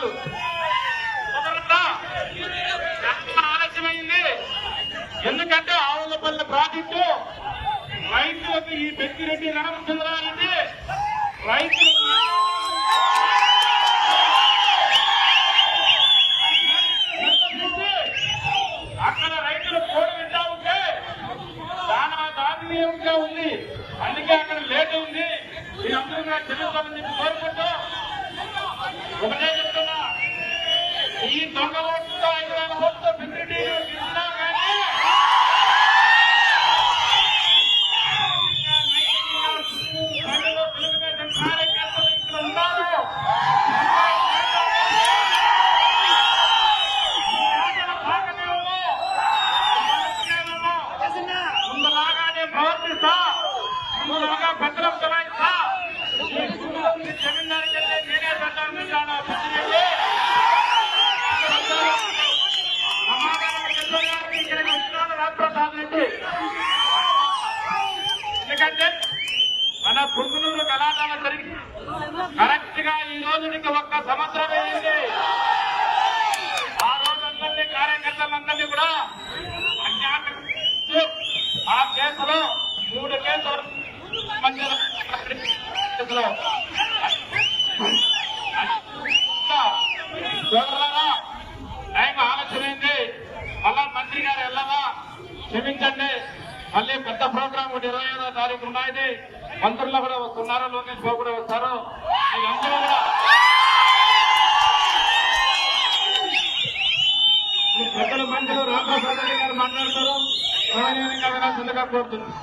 ఎకరాలు కుదరదా? ఆలస్యమైంది. ఎందుకంటే ఆవులపల్లి ప్రాజెక్టు రైతులకు ఈ పెద్దిరెడ్డి రామచంద్రారెడ్డి రైతులకు అక్కడ రైతులు కోడి వింటా ఉంటే చాలా దారుణీయంగా ఉంది. అందుకే అక్కడ లేట్ ఉంది. మీరందరూ కూడా తెలుసుకోవాలని చెప్పి కోరుకుంటూ ఒకటే దొంగ ఓట్లతో ఐదు వేల ఓట్లతో పెద్దిరెడ్డి గెలిచినా కానీ కార్యకర్తలు ఇక్కడ ఉన్నారు ముందులాగానే ప్రవర్తిస్తా ముందులాగా చలాయిస్తా ఎందుకంటే మన పురుగునూరు కళాశాల జరిగి కరెక్ట్గా ఈ రోజునికి ఒక్క సంవత్సరం అయింది. ఆ రోజు అందరినీ కార్యకర్తలందరినీ కూడా ఆ కేసులో మూడు కేసులు కేసులో మళ్ళీ పెద్ద ప్రోగ్రామ్ ఒకటి ఇరవై ఐదో తారీఖు ఉన్నది మంత్రులు కూడా వస్తున్నారు లోకేష్ బాబు కూడా వస్తారు. వీళ్ళందరూ కూడా. పెద్దల మంత్రులు రామప్రసాద్ రెడ్డి గారు మాట్లాడతారు. సమన్వయంగా వినాల్సిందిగా కోరుతున్నాను